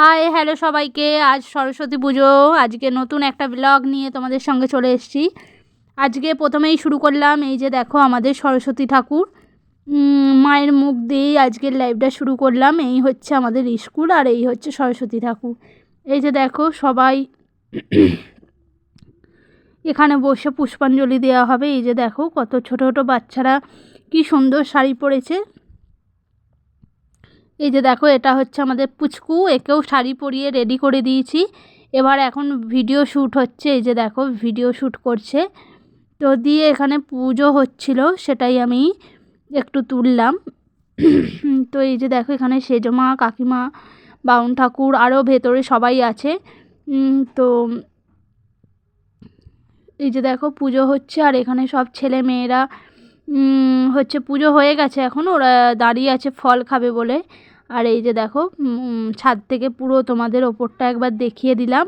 Hi hello সবাইকে। আজ সরস্বতী পুজো। আজকে নতুন একটা ব্লগ নিয়ে তোমাদের সঙ্গে চলে এসেছি। আজকে প্রথমেই শুরু করলাম এই যে দেখো আমাদের সরস্বতী ঠাকুর। মায়ের মুখ দিয়েই আজকের লাইভটা শুরু করলাম। এই হচ্ছে আমাদের স্কুল আর এই হচ্ছে সরস্বতী ঠাকুর। এই যে দেখো সবাই এখানে বসে পুষ্পাঞ্জলি দেওয়া হবে। এই যে দেখো কত ছোট ছোট বাচ্চারা। কি সুন্দর শাড়ি পরেছে। এই যে দেখো, এটা হচ্ছে আমাদের পুচকু, একেও শাড়ি পরিয়ে রেডি করে দিয়েছি। এবার এখন ভিডিও শ্যুট হচ্ছে, এই যে দেখো ভিডিও শ্যুট করছে। তো দিয়ে এখানে পুজো হচ্ছিল, সেটাই আমি একটু তুললাম। তো এই যে দেখো, এখানে সেজমা কাকিমা, বাউন ঠাকুর আরও ভেতরে সবাই আছে। তো এই যে দেখো, পুজো হচ্ছে, আর এখানে সব ছেলে মেয়েরা হচ্ছে পুজো হয়ে গেছে এখন, ওরা দাঁড়িয়ে আছে, ফল খাবে বলে। আর এই যে দেখো ছাদ থেকে পুরো তোমাদের ওপরটা একবার দেখিয়ে দিলাম।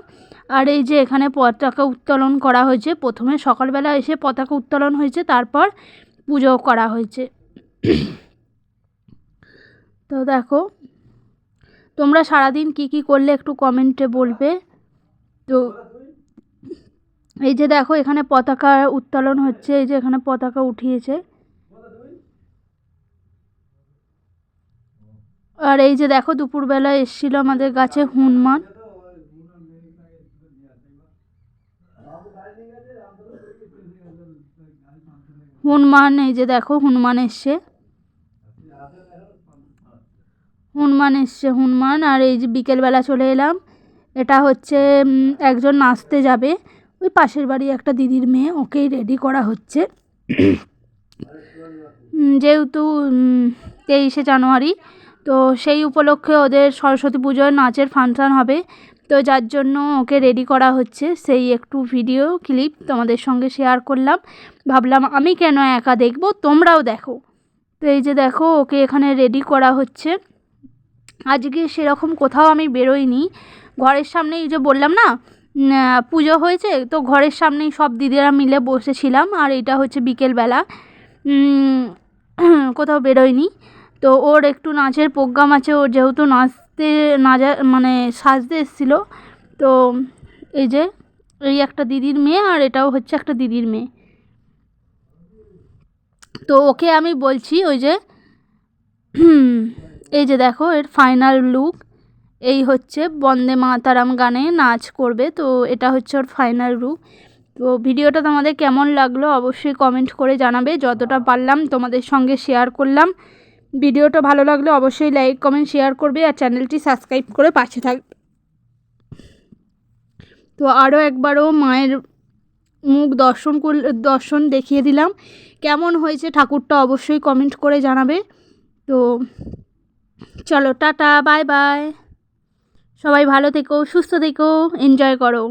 আর এই যে এখানে পতাকা উত্তোলন করা হয়েছে। প্রথমে সকালবেলা এসে পতাকা উত্তোলন হয়েছে, তারপর পুজো করা হয়েছে। তো দেখো, তোমরা সারাদিন কি কি করলে একটু কমেন্টে বলবে। তো এই যে দেখো, এখানে পতাকা উত্তোলন হচ্ছে, এই যে এখানে পতাকা উঠিয়েছে। আর এই যে দেখো দুপুরবেলা এসেছিল আমাদের গাছে হনুমান। হনুমান, এই যে দেখো হনুমান এসছে। হনুমান এসছে, হনুমান। আর এই যে বিকেলবেলা চলে এলাম। এটা হচ্ছে একজন নাচতে যাবে। ওই পাশের বাড়ি একটা দিদির মেয়ে, ওকেই রেডি করা হচ্ছে। যেহেতু তেইশে জানুয়ারি তো সেই উপলক্ষে ওদের সরস্বতী পুজোর নাচের ফাংশান হবে। তো যার জন্য ওকে রেডি করা হচ্ছে। সেই একটু ভিডিও ক্লিপ তোমাদের সঙ্গে শেয়ার করলাম। ভাবলাম, আমি কেন একা দেখব? তোমরাও দেখো। তো এই যে দেখো, ওকে এখানে রেডি করা হচ্ছে। আজকে সেরকম কোথাও আমি বেরোইনি। ঘরের সামনে এই যে বললাম না পুজো হয়েছে, তো ঘরের সামনেই সব দিদিরা মিলে বসেছিলাম। আর এটা হচ্ছে বিকেলবেলা। কোথাও বেরোয়নি তো ওর একটু নাচের প্রোগ্রাম আছে, ওর যেহেতু নাচতে, নাচা মানে সাজতে এসেছিল, তো এই যে, এই একটা দিদির মেয়ে আর এটাও হচ্ছে একটা দিদির মেয়ে। তো ওকে আমি বলছি, ওই যে, এই যে দেখো, এর ফাইনাল লুক এই হচ্ছে বন্দে মাতারাম গানে নাচ করবে, তো এটা হচ্ছে ওর ফাইনাল লুক তো ভিডিওটা তোমাদের কেমন লাগল অবশ্যই কমেন্ট করে জানাবে, যতটা পারলাম তোমাদের সঙ্গে শেয়ার করলাম। ভিডিওটা ভালো লাগলে অবশ্যই লাইক, কমেন্ট, শেয়ার করবে আর চ্যানেলটি সাবস্ক্রাইব করে পাশে থাকবে তো আরও একবারও মায়ের মুখ দর্শন কর দর্শন দেখিয়ে দিলাম। কেমন হয়েছে ঠাকুরটা অবশ্যই কমেন্ট করে জানাবে। তো চলো, টাটা, বাই বাই। সবাই ভালো থেকো, সুস্থ থেকো, এনজয় করো।